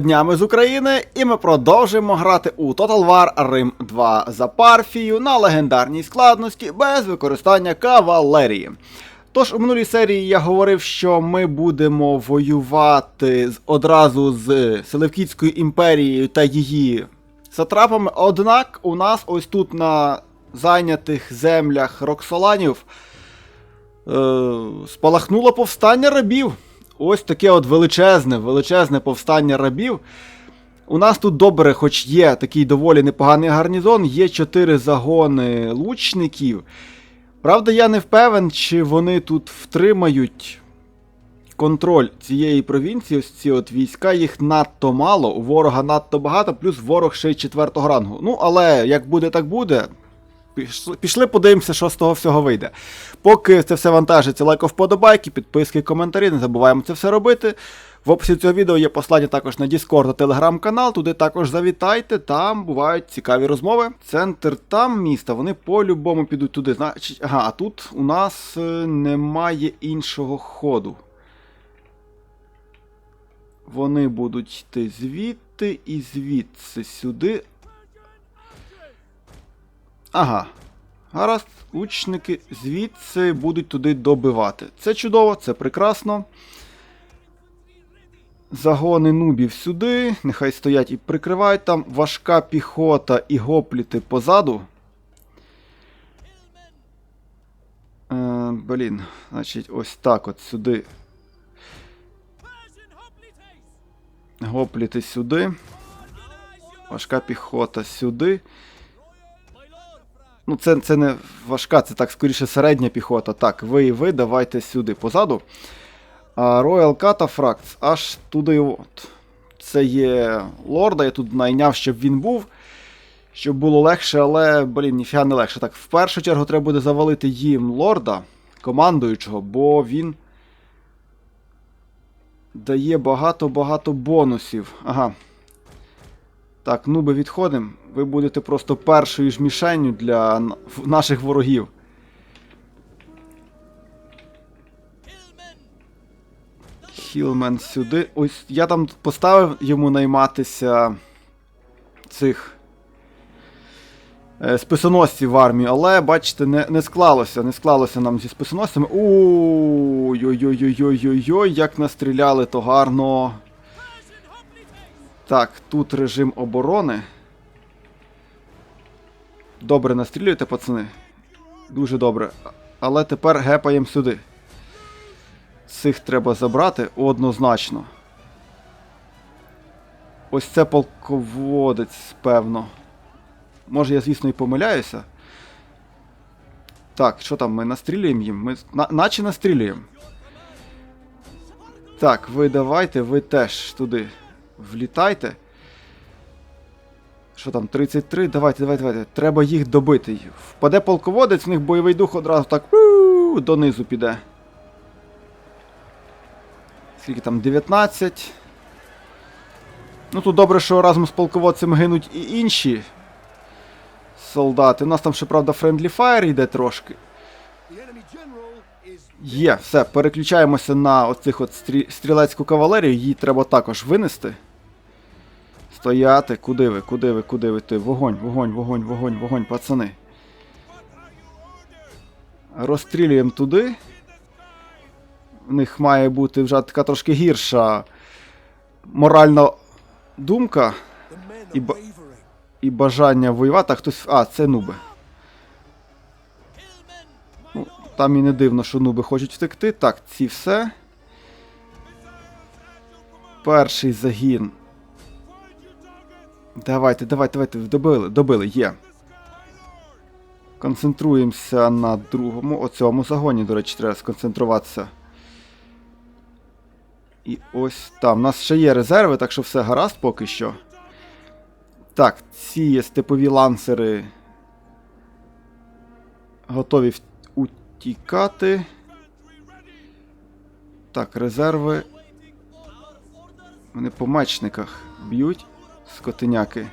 Днями з України, і ми продовжуємо грати у Total War Rim 2 за Парфію на легендарній складності без використання кавалерії. Тож у минулій серії я говорив, що ми будемо воювати одразу з Селевкітською імперією та її сатрапами. Однак у нас ось тут на зайнятих землях Роксоланів е, спалахнуло повстання рабів. Ось таке от величезне, величезне повстання рабів. У нас тут добре, хоч є такий доволі непоганий гарнізон, є чотири загони лучників. Правда, я не впевнен, чи вони тут втримають контроль цієї провінції. Ось ці от війська, їх надто мало, у ворога надто багато, плюс ворог ще й четвертого рангу. Ну, але як буде, так буде. Пішли, подивимося, що з того всього вийде. Поки це все вантажиться, лайк вподобайки, підписки, коментарі, не забуваємо це все робити. В описі цього відео є послання також на Discord та телеграм-канал, туди також завітайте, там бувають цікаві розмови. Центр там міста, вони по-любому підуть туди. Значить, ага, а тут у нас е, немає іншого ходу. Вони будуть йти звідти і звідси сюди. Ага. Гаразд, лучники звідси будуть туди добивати. Це чудово, це прекрасно. Загони нубів сюди. Нехай стоять і прикривають там. Важка піхота і гопліти позаду. Е, блін, значить, ось так от сюди. Гопліти сюди. Важка піхота сюди. Ну, це, це не важка, це так скоріше середня піхота. Так, ви і ви давайте сюди позаду. А Royal Cataphracts аж туди. от. Це є лорда, я тут найняв, щоб він був. Щоб було легше, але, блін, ніфіга не легше. Так, в першу чергу треба буде завалити їм лорда, командуючого, бо він дає багато-багато бонусів. Ага. Так, нуби відходимо. Ви будете просто першою ж мішенню для наших ворогів. Хілмен сюди. Ось я там поставив йому найматися цих е, списоносців в армію, але бачите, не, не склалося. Не склалося нам зі списоносцями. Ой-ой-ой-ой-ой-ой, як настріляли, то гарно. Так, тут режим оборони. Добре настрілюєте, пацани. Дуже добре. Але тепер гепаємо сюди. Цих треба забрати однозначно. Ось це полководець, певно. Може, я, звісно, і помиляюся. Так, що там, ми настрілюємо їм? Ми на, наче настрілюємо. Так, ви давайте, ви теж туди влітайте. Що там, 33? Давайте, давайте, давайте. Треба їх добити. Впаде полководець, в них бойовий дух одразу так донизу піде. Скільки там? 19. Ну тут добре, що разом з полководцем гинуть і інші солдати. У нас там ще, правда, Friendly Fire йде трошки. Є, все, переключаємося на оцих от стрі... стрілецьку кавалерію, її треба також винести. Стояти, куди ви, куди ви, куди ви ти? Вогонь, вогонь, вогонь, вогонь, вогонь, пацани. Розстрілюємо туди. В них має бути вже така трошки гірша моральна думка і, ба- і бажання воювати. А хтось. А, це нуби. Ну, там і не дивно, що нуби хочуть втекти. Так, ці все. Перший загін. Давайте, давайте, давайте, добили, добили, є. Концентруємося на другому. О цьому загоні, до речі, треба сконцентруватися. І ось там. У нас ще є резерви, так що все гаразд поки що. Так, ці степові лансери. Готові утікати. Так, резерви. Вони по мечниках б'ють скотиняки.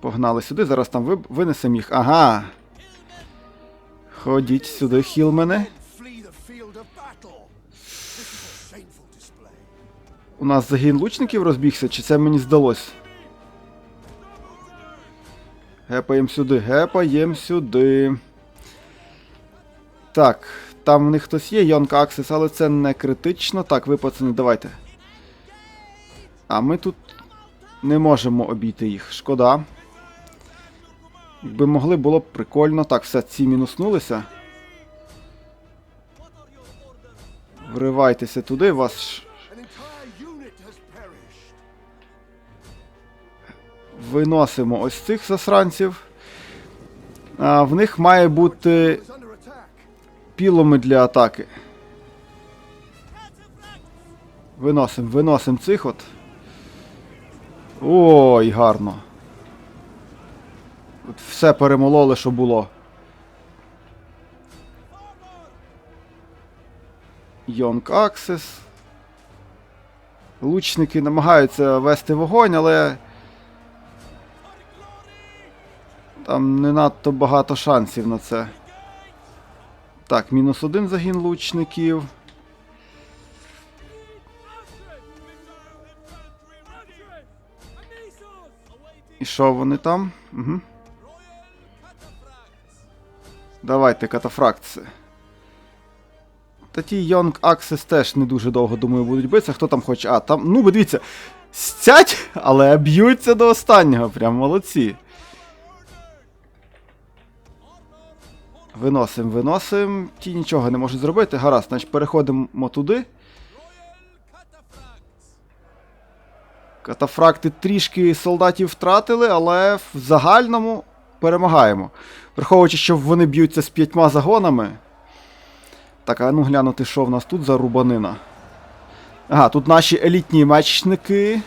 Погнали сюди, зараз там винесемо їх. Ага. Ходіть сюди, a shameful У нас загін лучників розбігся, чи це мені здалось? Гепаєм сюди, гепаєм сюди. Так, там в них хтось є, Йонг Аксис, але це не критично. Так, ви пацани, давайте. А ми тут не можемо обійти їх. Шкода. Якби могли, було б прикольно. Так, все, ці мінуснулися. Вривайтеся туди, вас. Виносимо ось цих засранців. А, в них має бути Under для атаки. Виносимо, виносимо цих от. Ой, гарно. От все перемололи, що було. Йонг Аксес. Лучники намагаються вести вогонь, але. Там не надто багато шансів на це. Так, мінус один загін лучників. І що вони там? Угу. Давайте, катафракції. Та ті Young Access теж не дуже довго, думаю, будуть битися. Хто там хоче. А, там. Ну, дивіться. Стять, але б'ються до останнього. Прям молодці. Виносим, виносим. Ті нічого не можуть зробити. Гаразд, значить переходимо туди. Катафракти трішки солдатів втратили, але в загальному перемагаємо. Враховуючи, що вони б'ються з п'ятьма загонами. Так, а ну глянути, що в нас тут за рубанина. Ага, тут наші елітні мечники.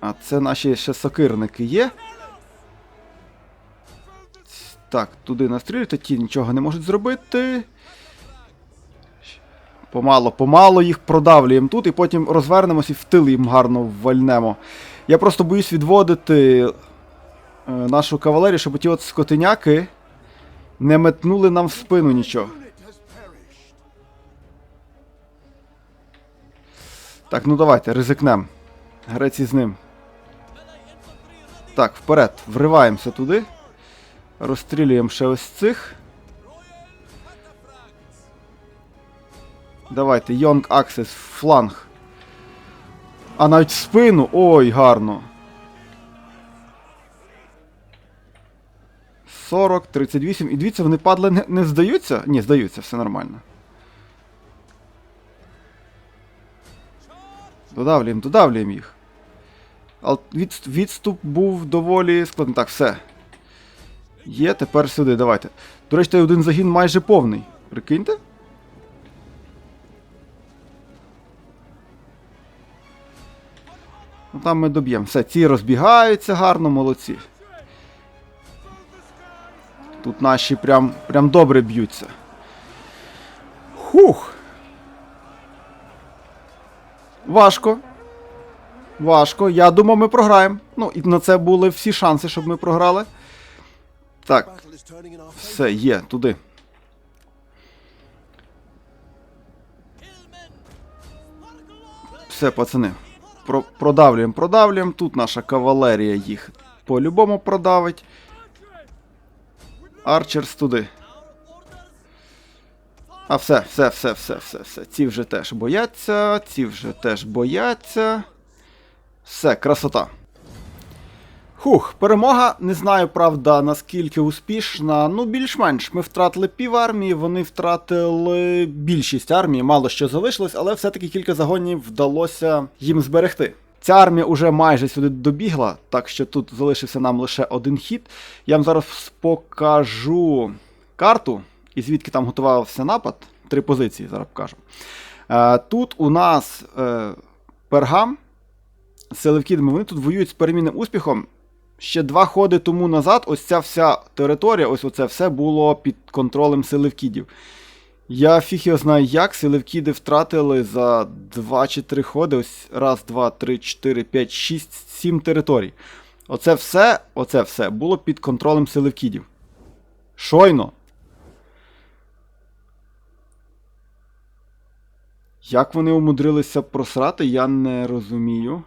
А це наші ще сокирники є. Так, туди настрілюйте, ті нічого не можуть зробити. Помало, помало їх продавлюємо тут і потім розвернемось і в тил їм гарно ввальнемо. Я просто боюсь відводити е, нашу кавалерію, щоб ті от скотиняки не метнули нам в спину нічого. Так, ну давайте, ризикнем. Греці з ним. Так, вперед, вриваємося туди. Розстрілюємо ще ось цих. Давайте, Young Access, фланг. А навіть спину. Ой, гарно. 40, 38. І дивіться, вони падли не, не здаються? Ні, здаються, все нормально. Додавлюємо, додавлюємо їх. Але відступ був доволі складний. Так, все. Є, тепер сюди, давайте. До речі, той один загін майже повний. Прикиньте? Ну там ми доб'ємо. Все, ці розбігаються гарно, молодці. Тут наші прям, прям добре б'ються. Хух! Важко. Важко. Я думав, ми програємо. Ну, і на це були всі шанси, щоб ми програли. Так, все, є, туди. Все, пацани. Про продавлюємо, продавлюємо. Тут наша кавалерія їх по-любому продавить. Арчерс туди. А все, все, все, все, все, все. Ці вже теж бояться, ці вже теж бояться. Все, красота. Хух, перемога. Не знаю, правда, наскільки успішна. Ну, більш-менш. Ми втратили пів армії, вони втратили більшість армії, мало що залишилось, але все-таки кілька загонів вдалося їм зберегти. Ця армія уже майже сюди добігла, так що тут залишився нам лише один хід. Я вам зараз покажу карту, і звідки там готувався напад. Три позиції зараз покажу. Е, тут у нас е, пергам з селевкідами, вони тут воюють з перемінним успіхом. Ще два ходи тому назад, ось ця вся територія, ось оце все було під контролем селевкідів. Я фіг його знаю як, селевкіди втратили за 2 чи 3 ходи. Ось раз, два, три, чотири, п'ять, шість, сім територій. Оце все, оце все було під контролем селевкідів. Щойно. Як вони умудрилися просрати, я не розумію.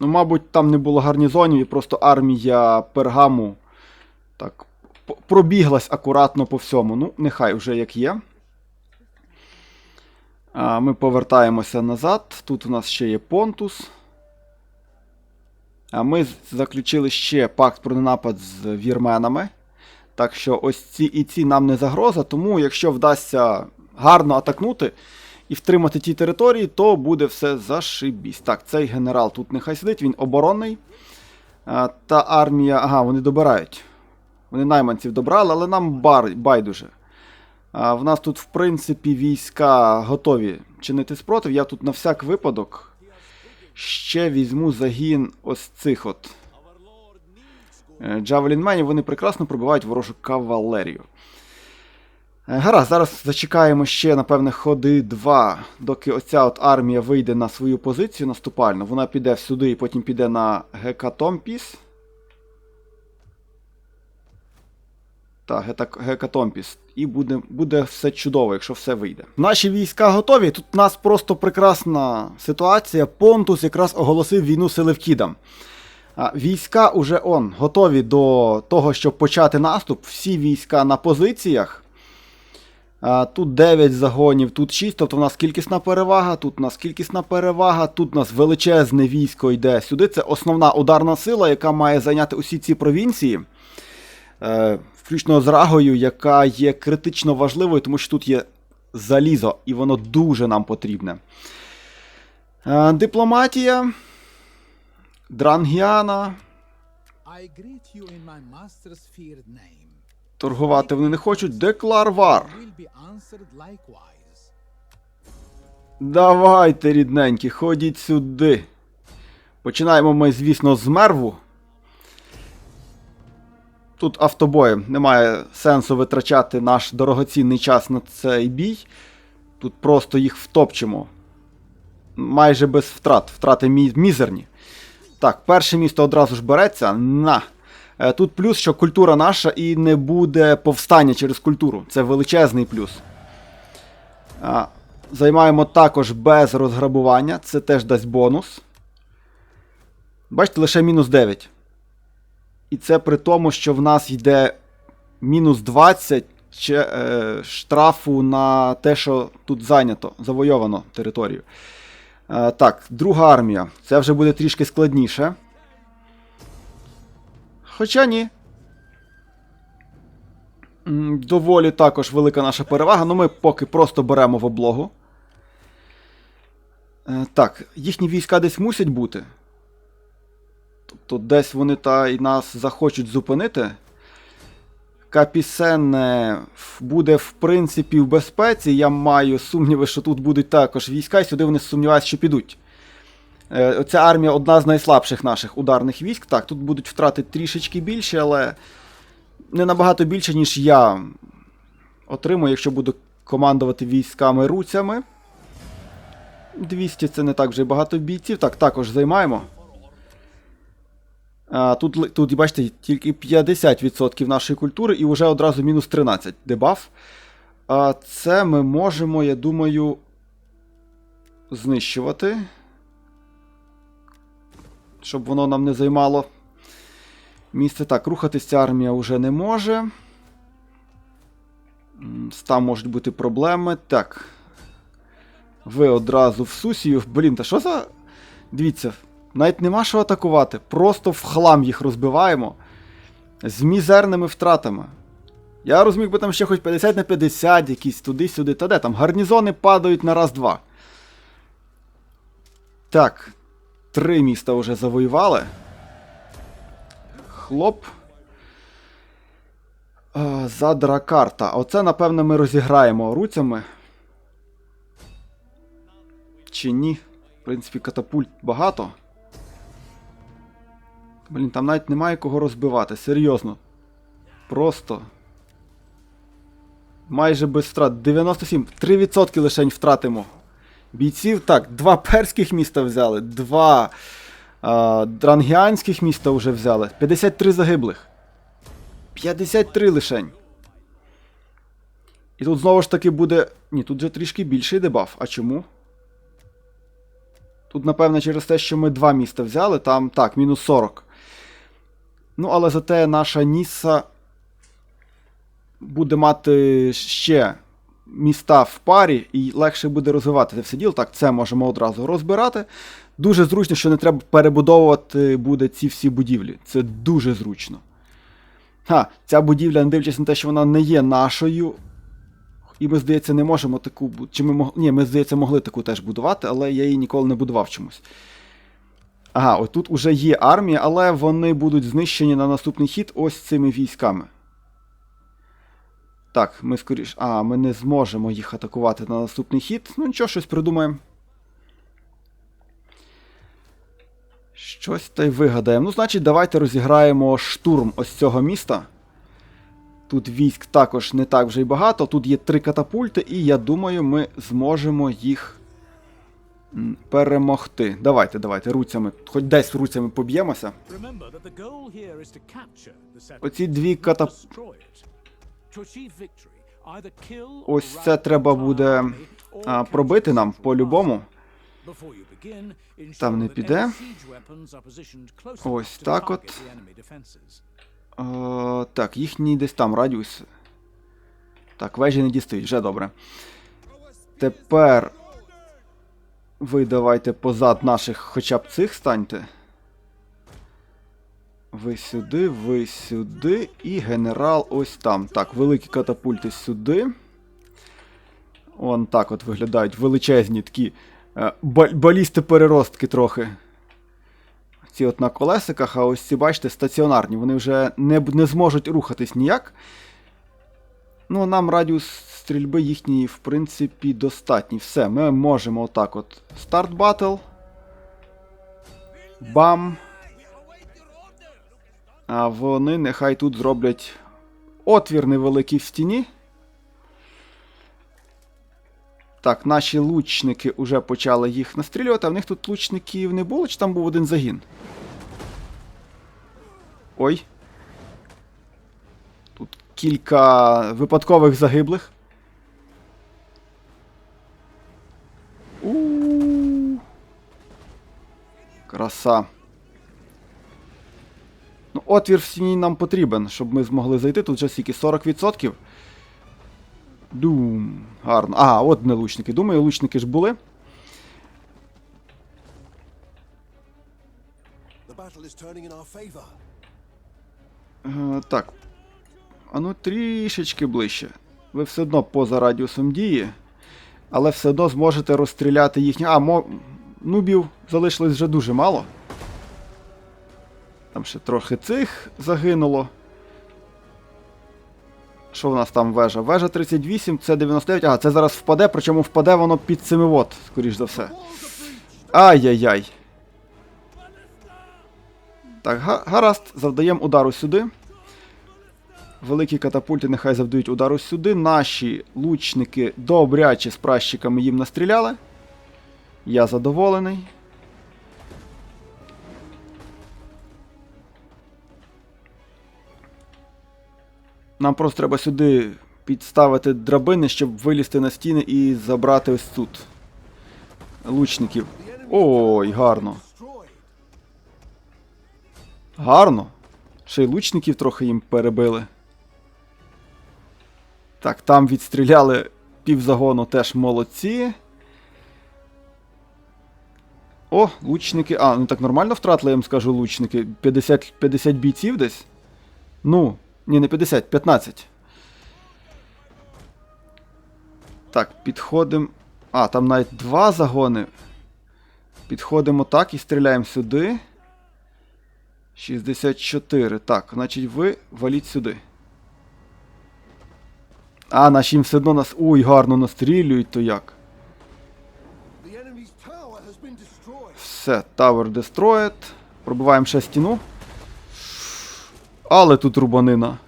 Ну, мабуть, там не було гарнізонів і просто армія пергаму так пробіглась акуратно по всьому. Ну, нехай вже як є. А, Ми повертаємося назад. Тут у нас ще є Понтус. А ми заключили ще пакт про ненапад з вірменами. Так що ось ці і ці нам не загроза, тому якщо вдасться гарно атакнути і втримати ті території, то буде все зашибісь. Так, цей генерал тут нехай сидить, він оборонний. А, та армія. Ага, вони добирають. Вони найманців добрали, але нам бар, байдуже. А, в нас тут, в принципі, війська готові чинити спротив. Я тут на всяк випадок ще візьму загін ось цих от. Джавелінменів, вони прекрасно пробивають ворожу кавалерію. Е, Гаразд, зараз зачекаємо ще, напевне, ходи два, доки оця от армія вийде на свою позицію наступальну. Вона піде сюди і потім піде на Гекатомпіс. Так, Гекатомпіс. І буде, буде все чудово, якщо все вийде. Наші війська готові. Тут у нас просто прекрасна ситуація. Понтус якраз оголосив війну Селевкідам. Війська уже он готові до того, щоб почати наступ. Всі війська на позиціях. Тут 9 загонів, тут 6, тобто в нас кількісна перевага, тут у нас кількісна перевага, тут у нас величезне військо йде сюди. Це основна ударна сила, яка має зайняти усі ці провінції. Е, включно з Рагою, яка є критично важливою, тому що тут є залізо, і воно дуже нам потрібне. Е, дипломатія. Дрангіана. I greet you in my master's feared name. Торгувати вони не хочуть. Декларвар. Давайте, рідненькі, ходіть сюди. Починаємо ми, звісно, з мерву. Тут автобої. Немає сенсу витрачати наш дорогоцінний час на цей бій. Тут просто їх втопчемо. Майже без втрат. Втрати мі- мізерні. Так, перше місто одразу ж береться. На. Е, Тут плюс, що культура наша і не буде повстання через культуру. Це величезний плюс. Займаємо також без розграбування. Це теж дасть бонус. Бачите, лише мінус 9. І це при тому, що в нас йде мінус 20 ще, е, штрафу на те, що тут зайнято, завойовано територію. Е, так, друга армія. Це вже буде трішки складніше. Хоча ні. Доволі також велика наша перевага, але ми поки просто беремо в облогу. Е, Так, їхні війська десь мусять бути. Тобто десь вони та й нас захочуть зупинити. Капісен буде, в принципі, в безпеці. Я маю сумніви, що тут будуть також війська, і сюди вони сумніваються, що підуть. Е, Оця армія одна з найслабших наших ударних військ. Так, тут будуть втрати трішечки більше, але не набагато більше, ніж я отримую, якщо буду командувати військами руцями. 200 це не так вже багато бійців. Так, також займаємо. А, тут, тут, бачите, тільки 50% нашої культури і вже одразу мінус 13 дебаф. А, це ми можемо, я думаю, знищувати. Щоб воно нам не займало місце. Так, рухатись ця армія вже не може. Там можуть бути проблеми. Так. Ви одразу в Сусію. Блін, та що за. Дивіться, навіть нема що атакувати. Просто в хлам їх розбиваємо. З мізерними втратами. Я розумів би там ще хоч 50 на 50, якісь туди-сюди. Та де там? Гарнізони падають на раз-два. Так. Три міста вже завоювали. Хлоп. Задра карта. Оце, напевно, ми розіграємо руцями. Чи ні? В принципі, катапульт багато. Блін, там навіть немає кого розбивати, серйозно. Просто. Майже без втрат. 97. 3% лишень втратимо. Бійців, так, два перських міста взяли, два а, дрангіанських міста вже взяли. 53 загиблих. 53 лишень. І тут знову ж таки буде. Ні, тут же трішки більший дебаф. А чому? Тут, напевно, через те, що ми два міста взяли, там так, мінус 40. Ну, але зате наша Ніса буде мати ще міста в парі і легше буде розвивати це все діло. Так, це можемо одразу розбирати. Дуже зручно, що не треба перебудовувати буде ці всі будівлі. Це дуже зручно. Ха, ця будівля, не дивлячись на те, що вона не є нашою. І ми, здається, не можемо таку. Чи ми мог... Ні, ми, здається, могли таку теж будувати, але я її ніколи не будував чомусь. Ага, отут уже є армія, але вони будуть знищені на наступний хід ось цими військами. Так, ми скоріш. А, ми не зможемо їх атакувати на наступний хід. Ну нічого, щось придумаємо. Щось та й вигадаємо. Ну, значить, давайте розіграємо штурм ось цього міста. Тут військ також не так вже й багато. Тут є три катапульти, і я думаю, ми зможемо їх перемогти. Давайте, давайте, руцями. Хоч десь руцями поб'ємося. Оці дві катап... Ось це треба буде а, пробити нам по-любому. Там не піде. Ось так от. Е, так, їхній десь там радіус. Так, вежі не дістають, вже добре. Тепер ви давайте позад наших хоча б цих станьте. Ви сюди, ви сюди, і генерал ось там. Так, великі катапульти сюди. Он так от виглядають величезні такі е, балісти-переростки трохи. Ці от на колесиках, а ось ці, бачите, стаціонарні. Вони вже не, не зможуть рухатись ніяк. Ну, нам радіус стрільби їхньої, в принципі, достатній. Все, ми можемо отак от. Старт батл. Бам. А вони нехай тут зроблять отвір невеликий в стіні. Так, наші лучники вже почали їх настрілювати, а в них тут лучників не було, чи там був один загін? Ой. Тут кілька випадкових загиблих. у Краса. Отвір в стіні нам потрібен, щоб ми змогли зайти. Тут вже скільки 40%. Дум. Гарно. Ага, от не лучники. Думаю, лучники ж були. Е, так. А ну трішечки ближче. Ви все одно поза радіусом дії. Але все одно зможете розстріляти їхні. А, мо... нубів залишилось вже дуже мало. Там ще трохи цих загинуло. Що в нас там вежа? Вежа 38, це 99. Ага, це зараз впаде, причому впаде воно під семивод, скоріш за все. Ай-яй-яй. Так, га- гаразд, завдаємо удару сюди. Великі катапульти нехай завдають удару сюди. Наші лучники добряче з пращиками їм настріляли. Я задоволений. Нам просто треба сюди підставити драбини, щоб вилізти на стіни і забрати ось тут. Лучників. Ой, гарно. Гарно. Ще й лучників трохи їм перебили. Так, там відстріляли півзагону теж молодці. О, лучники. А, ну так нормально втратили, я вам скажу, лучники. 50, 50 бійців десь. Ну, ні, не 50, 15. Так, підходимо. А, там навіть два загони. Підходимо так і стріляємо сюди. 64. Так, значить ви валіть сюди. А, наші їм все одно нас. Ой, гарно настрілюють, то як. Все, Tower Destroyed. Пробиваємо ще стіну. Але тут рубанина.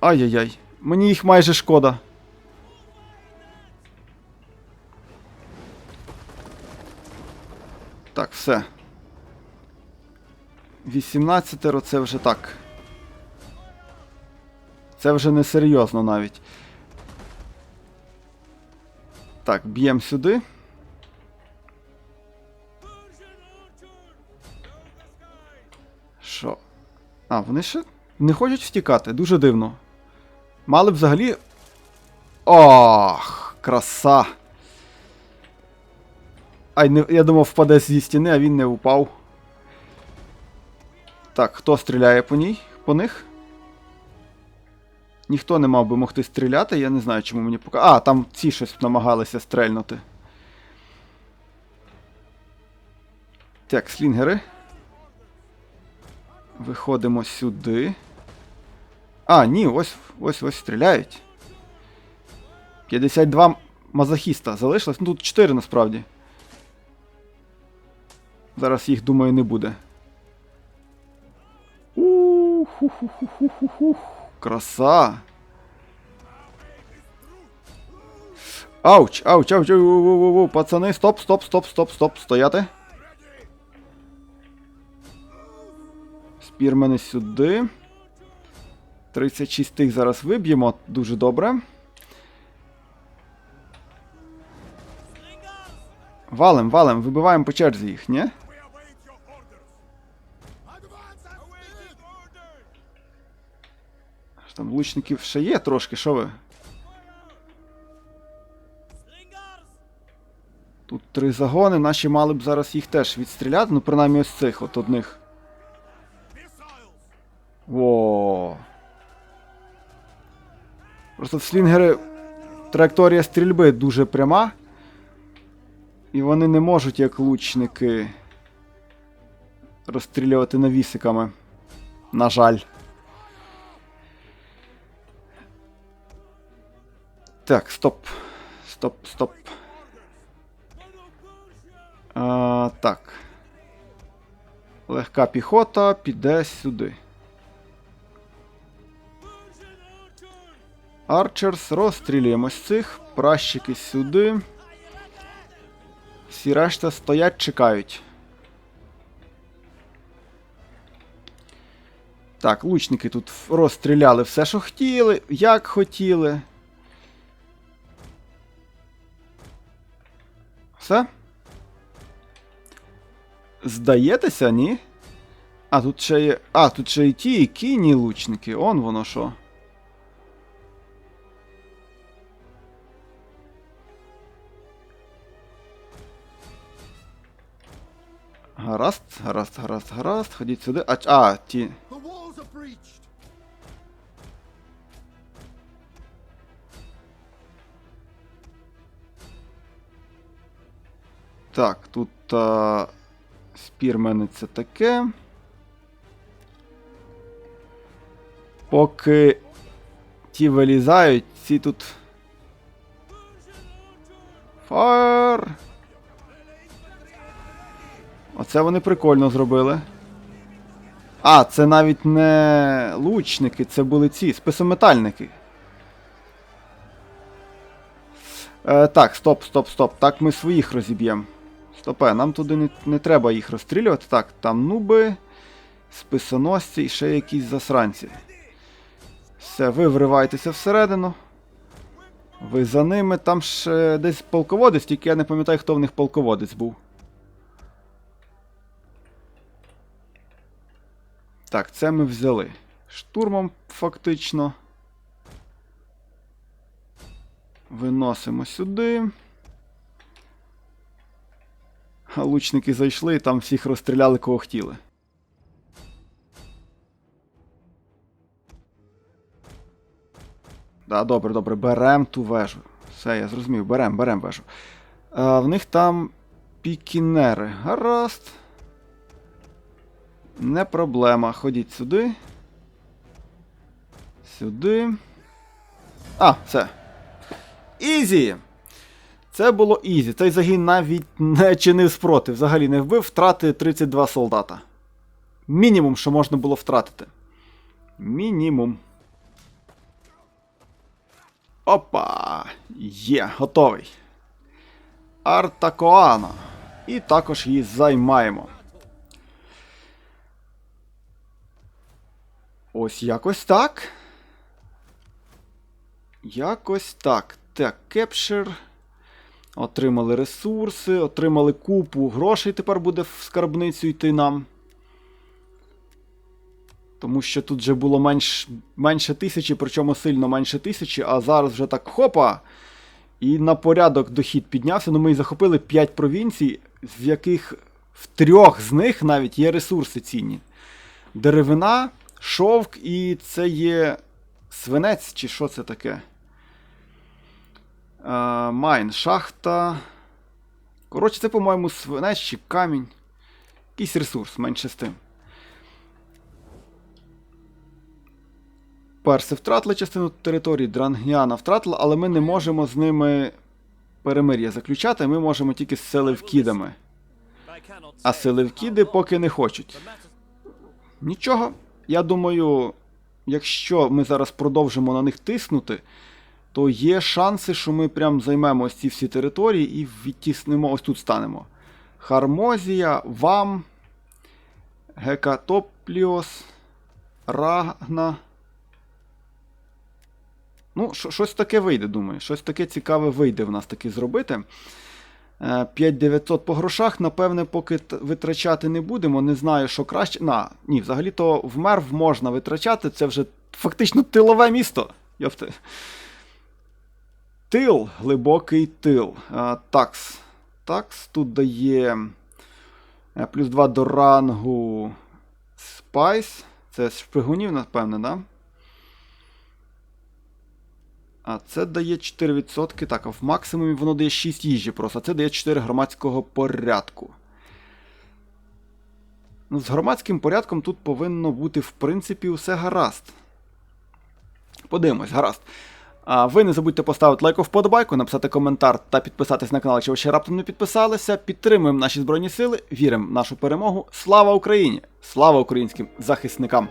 Ай-яй-яй. Мені їх майже шкода. Так, все. 18 це вже так. Це вже не серйозно навіть. Так, б'ємо сюди. А, вони ще не хочуть втікати. Дуже дивно. Мали б взагалі. Ох, краса. Ай, не, я думав, впаде зі стіни, а він не упав. Так, хто стріляє по ній? По них? Ніхто не мав би могти стріляти, я не знаю, чому мені пока. А, там ці щось намагалися стрельнути. Так, слінгери. Виходимо сюди. А, ні, ось ось ось стріляють. 52 мазохіста залишилось. Ну тут 4 насправді. Зараз їх, думаю, не буде. Ух-ху-ху-ху-ху-ху. Краса. Ауч, ауч, ауч, пацани, стоп, стоп, стоп, стоп, стоп, стояти. Спірмени сюди. 36 тих зараз виб'ємо, дуже добре. Валим, валим, вибиваємо по черзі їх, ні? Там лучників ще є трошки, що ви? Тут три загони, наші мали б зараз їх теж відстріляти, ну принаймні ось цих от одних. Во. Просто слінгери траєкторія стрільби дуже пряма. І вони не можуть, як лучники, розстрілювати навісиками. На жаль. Так, стоп. Стоп, стоп. А, так. Легка піхота піде сюди. Арчерс, розстрілюємось цих. Пращики сюди. Всі решта стоять, чекають. Так, лучники тут розстріляли все, що хотіли, як хотіли. Все? Здаєтеся, ні? А, тут ще є. А, тут ще й ті, і кінні лучники. Он воно що. Гаразд, гаразд, гаразд, гаразд. Ходіть сюди. А, а ті. Так, тут а, спірмени це таке. Поки ті вилізають, ці тут. Фаєр! Оце вони прикольно зробили. А, це навіть не лучники, це були ці списометальники. Е, так, стоп, стоп, стоп. Так ми своїх розіб'ємо. Стопе, нам туди не, не треба їх розстрілювати. Так, там нуби, списоносці і ще якісь засранці. Все, ви вривайтеся всередину. Ви за ними, там ще десь полководець, тільки я не пам'ятаю, хто в них полководець був. Так, це ми взяли. Штурмом, фактично. Виносимо сюди. А лучники зайшли і там всіх розстріляли, кого хотіли. Да, добре, добре, берем ту вежу. Все, я зрозумів, берем, берем вежу. А, в них там пікінери. Гаразд. Не проблема. Ходіть сюди. Сюди. А, все. Ізі! Це було ізі. Цей загін навіть не чинив спротив. Взагалі не вбив, втрати 32 солдата. Мінімум, що можна було втратити. Мінімум. Опа! Є, готовий. Артакоано. І також її займаємо. Ось якось так. Якось так. Так, кепшер. Отримали ресурси, отримали купу грошей. Тепер буде в скарбницю йти нам. Тому що тут вже було менш, менше тисячі, причому сильно менше тисячі, а зараз вже так хопа. І на порядок дохід піднявся. Ну ми і захопили 5 провінцій, з яких в трьох з них навіть є ресурси цінні. Деревина, шовк і це є свинець, чи що це таке? Майн, шахта. Коротше, це, по-моєму, свинець чи камінь. Якийсь ресурс, менше з тим. Перси втратили частину території, Дрангняна втратила, але ми не можемо з ними перемир'я заключати, ми можемо тільки з селевкідами. А селевкіди поки не хочуть. Нічого. Я думаю, якщо ми зараз продовжимо на них тиснути, то є шанси, що ми прям займемо ось ці всі території і відтіснимо, ось тут станемо. Хармозія, Вам, Гекатопліос, Рагна. Ну, щось таке вийде, думаю. Щось таке цікаве вийде в нас таки зробити. Е, 5900 по грошах, напевне, поки витрачати не будемо. Не знаю, що краще. На, ні, взагалі-то в мерв можна витрачати. Це вже фактично тилове місто. Йопте. Тил, глибокий тил. А, такс. Такс тут дає е, плюс 2 до рангу Спайс. Це шпигунів, напевне, да? А це дає 4%. Так, а в максимумі воно дає 6 їжі просто. А це дає 4 громадського порядку. Ну, з громадським порядком тут повинно бути, в принципі, усе гаразд. Подивимось, гаразд. А ви не забудьте поставити лайк вподобайку, написати коментар та підписатись на канал, якщо ви ще раптом не підписалися. Підтримуємо наші Збройні Сили, віримо в нашу перемогу. Слава Україні! Слава українським захисникам!